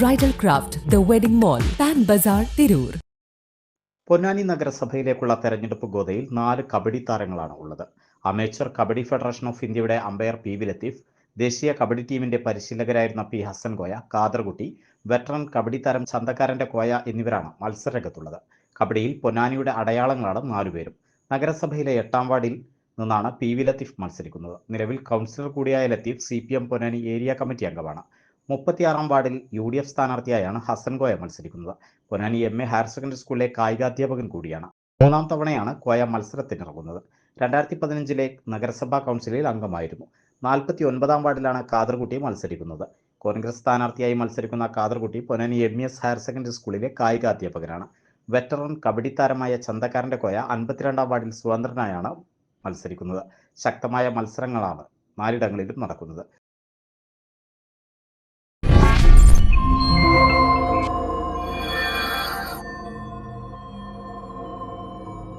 Bridal craft the wedding mall pan Bazar Tirur. Ponnani നഗരസഭയിലേക്കുള്ള തെരഞ്ഞെടുപ്പ് ഗോതയിൽ നാല് കബഡി താരങ്ങളാണ് ഉള്ളത്. അമേച്ചർ കബഡി ഫെഡറേഷൻ ഓഫ് ഇന്ത്യയുടെ അമ്പയർ പി വി ലത്തീഫ് ദേശീയ കബഡി ടീമിന്റെ പരിശീലകരായിരുന്ന പി ഹസൻ കോയ കാദർകുട്ടി വെറ്ററൻ കബഡി താരം ചന്തക്കാരന്റെ കോയ എന്നിവരാണ് മത്സരരംഗത്തുള്ളത്. കബഡിയിൽ പൊന്നാനിയുടെ അടയാളങ്ങളാണ് നാലുപേരും. നഗരസഭയിലെ എട്ടാം വാർഡിൽ നിന്നാണ് പി വി ലത്തീഫ് മത്സരിക്കുന്നത്. നിലവിൽ കൗൺസിലർ കൂടിയായ Latheef C P M Ponnani area committee അംഗമാണ്. മുപ്പത്തിയാറാം വാർഡിൽ യു ഡി എഫ് സ്ഥാനാർത്ഥിയായാണ് ഹസൻ കോയ മത്സരിക്കുന്നത്. Ponnani M A higher secondary സ്കൂളിലെ കായികാധ്യാപകൻ കൂടിയാണ്. മൂന്നാം തവണയാണ് കോയ മത്സരത്തിനിറങ്ങുന്നത്. രണ്ടായിരത്തി പതിനഞ്ചിലെ നഗരസഭാ കൗൺസിലിൽ അംഗമായിരുന്നു. നാൽപ്പത്തി ഒൻപതാം വാർഡിലാണ് കാദർകുട്ടി മത്സരിക്കുന്നത്. കോൺഗ്രസ് സ്ഥാനാർത്ഥിയായി മത്സരിക്കുന്ന Kadarkutty Ponnani M S higher secondary സ്കൂളിലെ കായികാധ്യാപകനാണ്. വെറ്ററൺ കബഡി താരമായ ചന്തക്കാരന്റെ കോയ അൻപത്തിരണ്ടാം വാർഡിൽ സ്വതന്ത്രനായാണ് മത്സരിക്കുന്നത്. ശക്തമായ മത്സരങ്ങളാണ് നാലിടങ്ങളിലും നടക്കുന്നത്.